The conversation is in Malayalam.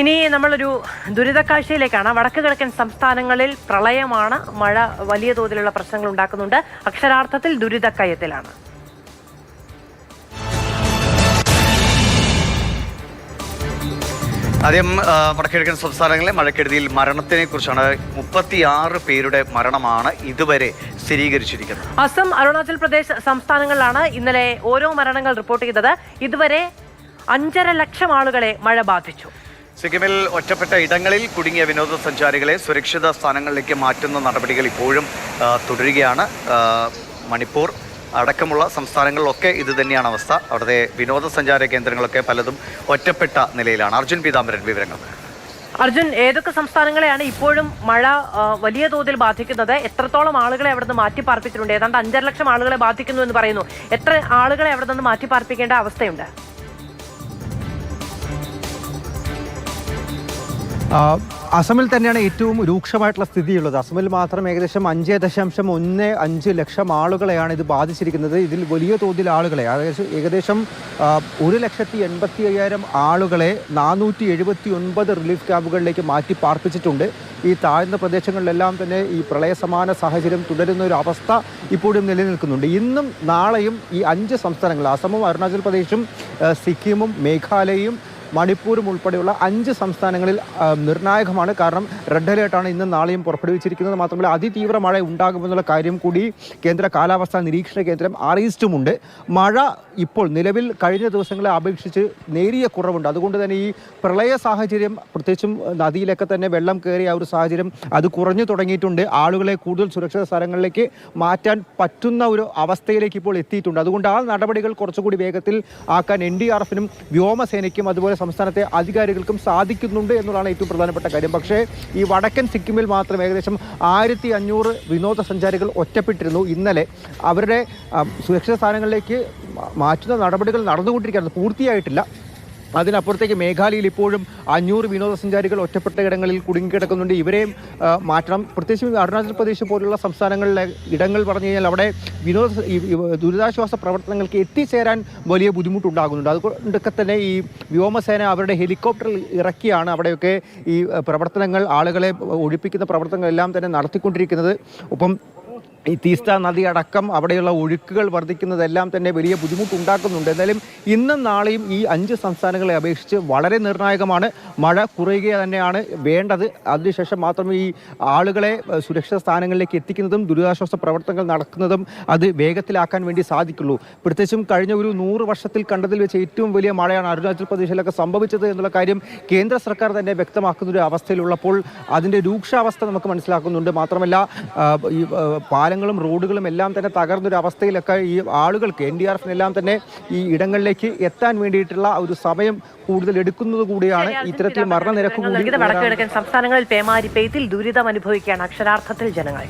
ഇനി നമ്മളൊരു ദുരിതക്കാഴ്ചയിലേക്കാണ്. വടക്ക് കിഴക്കൻ സംസ്ഥാനങ്ങളിൽ പ്രളയമാണ്. മഴ വലിയ തോതിലുള്ള പ്രശ്നങ്ങൾ ഉണ്ടാക്കുന്നുണ്ട്. അക്ഷരാർത്ഥത്തിൽ ദുരിതക്കയത്തിലാണ്. ആദ്യം വടക്കിഴക്കൻ സംസ്ഥാനങ്ങളിലെ മഴക്കെടുതിയിൽ മരണത്തിനെ കുറിച്ചാണ് മുപ്പത്തിയാറ് പേരുടെ മരണമാണ് ഇതുവരെ സ്ഥിരീകരിച്ചിരിക്കുന്നത്. അസം അരുണാചൽ പ്രദേശ് സംസ്ഥാനങ്ങളിലാണ് ഇന്നലെ ഓരോ മരണങ്ങൾ റിപ്പോർട്ട് ചെയ്തത്. ഇതുവരെ അഞ്ചര ലക്ഷം ആളുകളെ മഴ ബാധിച്ചു. സിക്കിമിൽ ഒറ്റപ്പെട്ട ഇടങ്ങളിൽ കുടുങ്ങിയ വിനോദസഞ്ചാരികളെ സുരക്ഷിത സ്ഥാനങ്ങളിലേക്ക് മാറ്റുന്ന നടപടികൾ ഇപ്പോഴും തുടരുകയാണ്. മണിപ്പൂർ അടക്കമുള്ള സംസ്ഥാനങ്ങളിലൊക്കെ ഇത് തന്നെയാണ് അവസ്ഥ. അവിടുത്തെ വിനോദസഞ്ചാര കേന്ദ്രങ്ങളൊക്കെ പലതും ഒറ്റപ്പെട്ട നിലയിലാണ്. അർജുൻ പീതാംബരൻ വിവരങ്ങൾ. അർജുൻ ഏതൊക്കെ സംസ്ഥാനങ്ങളെയാണ് ഇപ്പോഴും മഴ വലിയ തോതിൽ ബാധിക്കുന്നത്? എത്രത്തോളം ആളുകളെ അവിടെ നിന്ന് മാറ്റി പാർപ്പിച്ചിട്ടുണ്ട് ഏതാണ്ട് അഞ്ചര ലക്ഷം ആളുകളെ ബാധിക്കുന്നു എന്ന് പറയുന്നു. എത്ര ആളുകളെ അവിടെ നിന്ന് മാറ്റി പാർപ്പിക്കേണ്ട അവസ്ഥയുണ്ട്? അസമിൽ തന്നെയാണ് ഏറ്റവും രൂക്ഷമായിട്ടുള്ള സ്ഥിതിയുള്ളത്. അസമിൽ മാത്രം ഏകദേശം അഞ്ച് ദശാംശം ഒന്ന് അഞ്ച് ലക്ഷം ആളുകളെയാണ് ഇത് ബാധിച്ചിരിക്കുന്നത്. ഇതിൽ വലിയ തോതിൽ ആളുകളെ ഏകദേശം ഒരു ലക്ഷത്തി എൺപത്തി അയ്യായിരം ആളുകളെ നാനൂറ്റി എഴുപത്തി ഒൻപത് റിലീഫ് ക്യാമ്പുകളിലേക്ക് മാറ്റി പാർപ്പിച്ചിട്ടുണ്ട്. ഈ താഴ്ന്ന പ്രദേശങ്ങളിലെല്ലാം തന്നെ ഈ പ്രളയസമാന സാഹചര്യം തുടരുന്ന ഒരു അവസ്ഥ ഇപ്പോഴും നിലനിൽക്കുന്നുണ്ട്. ഇന്നും നാളെയും ഈ അഞ്ച് സംസ്ഥാനങ്ങൾ അസമും അരുണാചൽ പ്രദേശും സിക്കിമും മേഘാലയയും മണിപ്പൂരും ഉൾപ്പെടെയുള്ള അഞ്ച് സംസ്ഥാനങ്ങളിൽ നിർണായകമാണ്. കാരണം റെഡ് അലേർട്ടാണ് ഇന്നും നാളെയും പുറപ്പെടുവിച്ചിരിക്കുന്നത്. മാത്രമല്ല അതിതീവ്ര മഴ ഉണ്ടാകുമെന്നുള്ള കാര്യം കൂടി കേന്ദ്ര കാലാവസ്ഥാ നിരീക്ഷണ കേന്ദ്രം അറിയിച്ചിട്ടുമുണ്ട്. മഴ ഇപ്പോൾ നിലവിൽ കഴിഞ്ഞ ദിവസങ്ങളെ അപേക്ഷിച്ച് നേരിയ കുറവുണ്ട്. അതുകൊണ്ട് തന്നെ ഈ പ്രളയ സാഹചര്യം പ്രത്യേകിച്ചും നദിയിലൊക്കെ തന്നെ വെള്ളം കയറിയ ഒരു സാഹചര്യം അത് കുറഞ്ഞു തുടങ്ങിയിട്ടുണ്ട്. ആളുകളെ കൂടുതൽ സുരക്ഷിത സ്ഥലങ്ങളിലേക്ക് മാറ്റാൻ പറ്റുന്ന ഒരു അവസ്ഥയിലേക്ക് ഇപ്പോൾ എത്തിയിട്ടുണ്ട്. അതുകൊണ്ട് ആ നടപടികൾ കുറച്ചുകൂടി വേഗത്തിൽ ആക്കാൻ എൻ ഡി ആർ എഫിനും വ്യോമസേനയ്ക്കും അതുപോലെ സംസ്ഥാനത്തെ അധികാരികൾക്കും സാധിക്കുന്നുണ്ട് എന്നുള്ളതാണ് ഏറ്റവും പ്രധാനപ്പെട്ട കാര്യം. പക്ഷേ ഈ വടക്കൻ സിക്കിമിൽ മാത്രം ഏകദേശം ആയിരത്തി അഞ്ഞൂറ് വിനോദസഞ്ചാരികൾ ഒറ്റപ്പെട്ടിരുന്നു. ഇന്നലെ അവരുടെ സുരക്ഷിത സ്ഥാനങ്ങളിലേക്ക് മാറ്റുന്ന നടപടികൾ നടന്നുകൊണ്ടിരിക്കുകയാണ് പൂർത്തിയായിട്ടില്ല. അതിനപ്പുറത്തേക്ക് മേഘാലയയിൽ ഇപ്പോഴും അഞ്ഞൂറ് വിനോദസഞ്ചാരികൾ ഒറ്റപ്പെട്ട ഇടങ്ങളിൽ കുടുങ്ങിക്കിടക്കുന്നുണ്ട്. ഇവരെയും മാറ്റണം. പ്രത്യേകിച്ച് അരുണാചൽ പ്രദേശ് പോലുള്ള സംസ്ഥാനങ്ങളിലെ ഇടങ്ങൾ പറഞ്ഞു കഴിഞ്ഞാൽ അവിടെ വിനോദ ദുരിതാശ്വാസ പ്രവർത്തനങ്ങൾക്ക് എത്തിച്ചേരാൻ വലിയ ബുദ്ധിമുട്ടുണ്ടാകുന്നുണ്ട്. അതുകൊണ്ടൊക്കെ തന്നെ ഈ വ്യോമസേന അവരുടെ ഹെലികോപ്റ്ററിൽ ഇറക്കിയാണ് അവിടെയൊക്കെ ഈ പ്രവർത്തനങ്ങൾ ആളുകളെ ഒഴിപ്പിക്കുന്ന പ്രവർത്തനങ്ങളെല്ലാം തന്നെ നടത്തിക്കൊണ്ടിരിക്കുന്നത്. ഒപ്പം ഈ തീസ്ത നദി അടക്കം അവിടെയുള്ള ഒഴുക്കുകൾ വർദ്ധിക്കുന്നതെല്ലാം തന്നെ വലിയ ബുദ്ധിമുട്ടുണ്ടാക്കുന്നുണ്ട്. എന്നാലും ഇന്നും നാളെയും ഈ അഞ്ച് സംസ്ഥാനങ്ങളെ അപേക്ഷിച്ച് വളരെ നിർണായകമാണ്. മഴ കുറയുക തന്നെയാണ് വേണ്ടത്. അതിനുശേഷം മാത്രമേ ഈ ആളുകളെ സുരക്ഷിത സ്ഥാനങ്ങളിലേക്ക് എത്തിക്കുന്നതും ദുരിതാശ്വാസ പ്രവർത്തനങ്ങൾ നടക്കുന്നതും അത് വേഗത്തിലാക്കാൻ വേണ്ടി സാധിക്കുള്ളൂ. പ്രത്യേകിച്ചും കഴിഞ്ഞ ഒരു നൂറ് വർഷത്തിൽ കണ്ടതിൽ വെച്ച് ഏറ്റവും വലിയ മഴയാണ് അരുണാചൽ പ്രദേശിലൊക്കെ സംഭവിച്ചത് എന്നുള്ള കാര്യം കേന്ദ്ര സർക്കാർ തന്നെ വ്യക്തമാക്കുന്ന ഒരു അവസ്ഥയിലുള്ളപ്പോൾ അതിന്റെ രൂക്ഷാവസ്ഥ നമുക്ക് മനസ്സിലാക്കുന്നുണ്ട്. മാത്രമല്ല ഈ പാലങ്ങളും റോഡുകളും എല്ലാം തന്നെ തകർന്നൊരു അവസ്ഥയിലൊക്കെ ഈ ആളുകൾക്ക് എൻ ഡി ആർ എഫിനെല്ലാം തന്നെ ഈ ഇടങ്ങളിലേക്ക് എത്താൻ വേണ്ടിയിട്ടുള്ള ഒരു സമയം കൂടുതൽ എടുക്കുന്നത് കൂടിയാണ് ഇത്തരത്തിൽ മരണനിരക്ക് കൂടി നൽകിയത് വടക്ക് കിഴക്കൻ സംസ്ഥാനങ്ങളിൽ പേമാരി പെയ്ത്തിൽ ദുരിതം അനുഭവിക്കുകയാണ് അക്ഷരാർത്ഥത്തിൽ ജനങ്ങൾ.